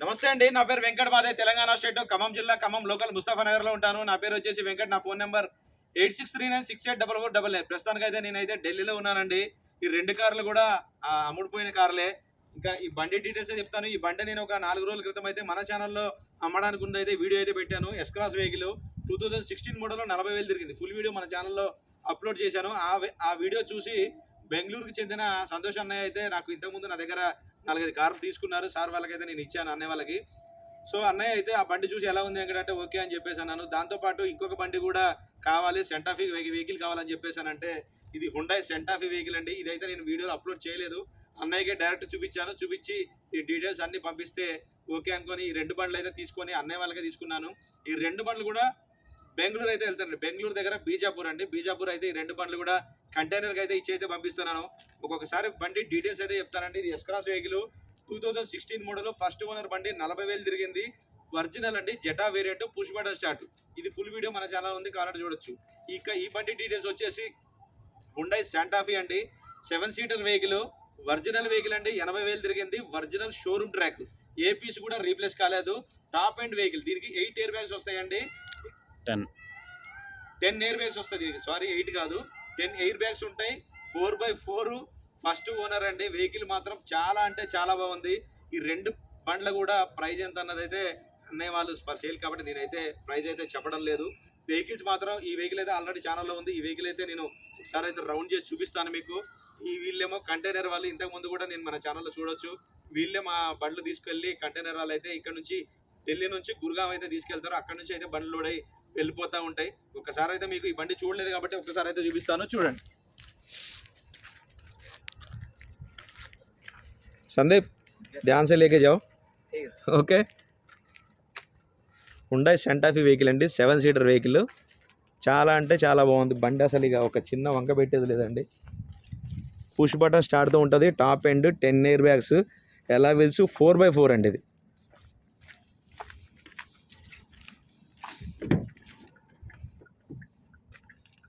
నమస్తే అండి నా పేరు వెంకట మాదే తెలంగాణ స్టేట్ ఖమ్మం జిల్లా ఖమ్మం లోకల్ ముస్తాఫానగర్లో ఉంటాను. నా పేరు వచ్చేసి వెంకట్ నా phone number eight six three nine six eight double four double nine ప్రస్తుతానికి అయితే నేనైతే ఢిల్లీలో ఉన్నానండి. ఈ రెండు కార్లు కూడా అమ్ముడుపోయిన కార్లే. ఇంకా ఈ బండి డీటెయిల్స్ చెప్తాను. ఈ బండి నేను ఒక నాలుగు రోజుల క్రితం అయితే మన ఛానల్లో అమ్మడానికి ఉంది అయితే వీడియో అయితే పెట్టాను. S Cross vehicle two thousand sixteen మోడల్లో నలభై వేలు తిరిగింది. ఫుల్ వీడియో మన ఛానల్లో అప్లోడ్ చేశాను. ఆ ఆ వీడియో చూసి బెంగళూరుకి చెందిన సంతోష్ అన్నయ్య అయితే నాకు ఇంతకుముందు నా దగ్గర నాలుగైదు కార్లు తీసుకున్నారు. సార్ వాళ్ళకైతే నేను ఇచ్చాను అన్నయ్య వాళ్ళకి. సో అన్నయ్య అయితే ఆ బండి చూసి ఎలా ఉంది వెంకట అంటే ఓకే అని చెప్పేసి అన్నాను. దాంతోపాటు ఇంకొక బండి కూడా కావాలి. సెంటాఫీ వెహికల్ కావాలని చెప్పేసానంటే ఇది హుండాయ్ సెంటాఫీ వెహికల్ అండి. ఇదైతే నేను వీడియోలో అప్లోడ్ చేయలేదు. అన్నయ్యకే డైరెక్ట్ చూపించాను. చూపించి ఈ డీటెయిల్స్ అన్ని పంపిస్తే ఓకే అనుకొని ఈ రెండు బండ్లు అయితే తీసుకొని అన్నయ్య వాళ్ళకే తీసుకున్నాను. ఈ రెండు బండ్లు కూడా బెంగళూరు అయితే వెళ్తానండి బెంగళూరు దగ్గర బీజాపూర్ అండి. బీజాపూర్ అయితే ఈ రెండు బండ్లు కూడా కంటైనర్కి అయితే ఇచ్చి అయితే పంపిస్తున్నాను. ఒక్కొక్కసారి బండి డీటెయిల్స్ అయితే చెప్తానండి. ఇది S Cross vehicle two thousand sixteen model first owner బండి నలభై వేలు తిరిగింది. ఒరిజినల్ అండి. Zeta variant push button start ఇది ఫుల్ వీడియో మన ఛానల్ ఉంది. కావాలంటే చూడొచ్చు. ఇక ఈ బండి డీటెయిల్స్ వచ్చేసి హుండై శాంటాఫీ అండి. Seven seater vehicle original vehicle అండి. ఎనభై వేలు తిరిగింది. Original showroom track a piece కూడా రీప్లేస్ కాలేదు. టాప్ అండ్ వెహికల్ దీనికి ఎయిట్ ఇయర్ బ్యాగ్స్ వస్తాయండి. టెన్. టెన్ ఎయిర్ బ్యాగ్స్ వస్తుంది సారీ ఎయిట్ కాదు. టెన్ ఎయిర్ బ్యాగ్స్ ఉంటాయి. Four by four first owner అండి. వెహికల్ మాత్రం చాలా అంటే చాలా బాగుంది. ఈ రెండు బండ్ల కూడా ప్రైజ్ ఎంత అన్నది అయితే అన్నయ్య వాళ్ళు ఫర్ సేల్ కాబట్టి నేనైతే ప్రైజ్ అయితే చెప్పడం లేదు. వెహికల్స్ మాత్రం ఈ వెహికల్ అయితే ఆల్రెడీ ఛానల్లో ఉంది. ఈ వెహికల్ అయితే నేను ఒకసారి అయితే రౌండ్ చేసి చూపిస్తాను మీకు. ఈ వీళ్ళేమో కంటైనర్ వాళ్ళు ఇంతకు ముందు కూడా నేను మన ఛానల్లో చూడొచ్చు. వీళ్ళే మా బండ్లు తీసుకెళ్ళి కంటైనర్ వాళ్ళు అయితే ఇక్కడ నుంచి ఢిల్లీ నుంచి గురుగాం అయితే తీసుకెళ్తారు. అక్కడ నుంచి అయితే బండ్లు లోడ్ అయ్యి వెళ్ళిపోతూ ఉంటాయి. ఒకసారి అయితే మీకు ఈ బండి చూడలేదు కాబట్టి ఒకసారి అయితే చూపిస్తాను. చూడండి. సందీప్ ధ్యాన్ సే లేకే జాओ okay. Hyundai Santa Fe vehicle అండి. సెవెన్ సీటర్ వెహికల్ చాలా అంటే చాలా బాగుంది. బండి అసలు ఇక ఒక చిన్న వంక పెట్టేది లేదండి. పుష్ బటన్ స్టార్ట్తో ఉంటుంది. Top end ten air bags ఎలా వెల్స్? ఫోర్ బై ఫోర్ అండి ఇది.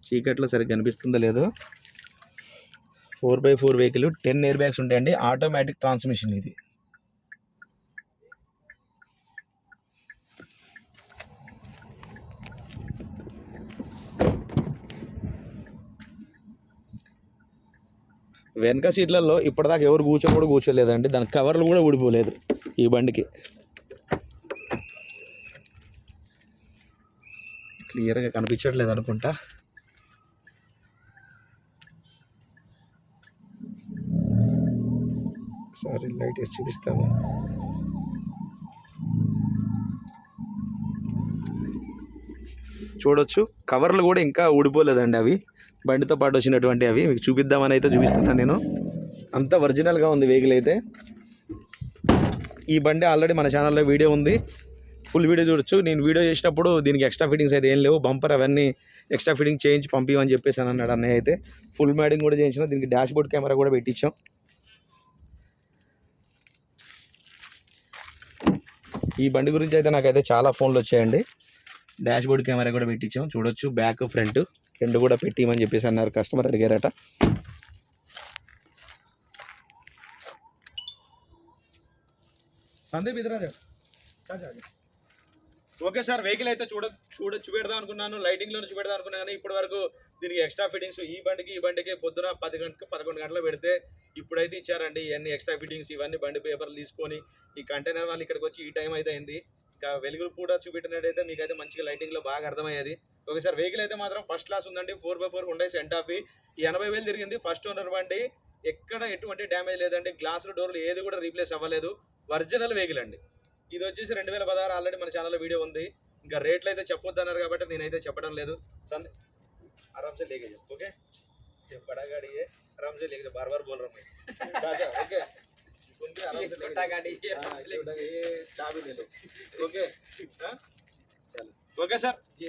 చీకట్లో సరిగ్గా కనిపిస్తుందో లేదో. Four by four vehicle ten air bags ఉంటాయండి. ఆటోమేటిక్ ట్రాన్స్మిషన్ ఇది. వెనక సీట్లలో ఇప్పటిదాకా ఎవరు కూర్చో కూడా కూర్చోలేదండి. దాని కవర్లు కూడా ఊడిపోలేదు ఈ బండికి. క్లియర్గా కనిపించట్లేదు అనుకుంటా. ఒకసారి లైట్ వేసి చూపిస్తాను చూడొచ్చు. కవర్లు కూడా ఇంకా ఊడిపోలేదండి అవి. బండితో పాటు వచ్చినటువంటి అవి. మీకు చూపిద్దామని అయితే చూపిస్తున్నాను నేను. అంత ఒరిజినల్గా ఉంది వెహికల్ అయితే. ఈ బండి ఆల్రెడీ మన ఛానల్లో వీడియో ఉంది. ఫుల్ వీడియో చూడొచ్చు. నేను వీడియో చేసినప్పుడు దీనికి ఎక్స్ట్రా ఫిట్టింగ్స్ అయితే ఏం లేవు. బంపర్ అవన్నీ ఎక్స్ట్రా ఫిట్టింగ్ చేయించి పంపించమని చెప్పేసి అన్నాడు అన్నయ్య అయితే. ఫుల్ మ్యాడింగ్ కూడా చేయించిన. దీనికి డాష్ బోర్డ్ కెమెరా కూడా పెట్టించాం. ఈ బండి గురించి అయితే నాకైతే చాలా ఫోన్లు వచ్చాయండి. డాష్ బోర్డ్ కెమెరా కూడా పెట్టించాం. చూడొచ్చు బ్యాక్ ఫ్రంట్ రెండు కూడా పెట్టిమని చెప్పేసి అన్నారు కస్టమర్ అడిగారట. సందీప్ ఇద్దరా ఓకే సార్ వెహికల్ అయితే చూడ చూడ చూపెడదాం అనుకున్నాను లైటింగ్లో చూపెడదాం అనుకున్నాను. కానీ ఇప్పటి వరకు దీనికి ఎక్స్ట్రా ఫిట్టింగ్స్ ఈ బండికి ఈ బండికి పొద్దున పది గంటలకు పదకొండు గంటలు పెడితే ఇప్పుడైతే ఇచ్చారండి. ఇవన్నీ ఎక్స్ట్రా ఫిట్టింగ్స్ ఇవన్నీ బండి పేపర్లు తీసుకొని ఈ కంటైనర్ వాళ్ళు ఇక్కడికి వచ్చి ఈ టైం అయితే అయింది. ఇంకా వెలుగులు కూడా చూపెట్టినట్టయితే మీకు అయితే మంచిగా లైటింగ్లో బాగా అర్థమయ్యేది. ఒకసారి వెహికల్ అయితే మాత్రం ఫస్ట్ క్లాస్ ఉందండి. ఫోర్ బై ఫోర్ ఉండే సెంటాఫీ ఈ ఎనభై వేలు తిరిగింది ఫస్ట్ ఓనర్ బండి. ఎక్కడ ఎటువంటి డ్యామేజ్ లేదండి. గ్లాసులు డోర్లు ఏది కూడా రీప్లేస్ అవ్వలేదు. ఒరిజినల్ వెహికల్ అండి. ఇది వచ్చేసి రెండు వేల పదహారు ఆల్రెడీ మన ఛానల్లో వీడియో ఉంది ఇంకా రేట్లు అయితే చెప్పొద్దు అన్నారు కాబట్టి నేనైతే చెప్పడం లేదు సందే आराम से लेके जाओ ओके ये बड़ा गाड़ी है आराम से लेके जाओ बार बार बोल रहा हूँ मैं चाचा ओके तुम भी आराम से लेके गाड़ी हाँ, छोटा ये चाबी ले लो ओके हाँ? चलो ओके सर ये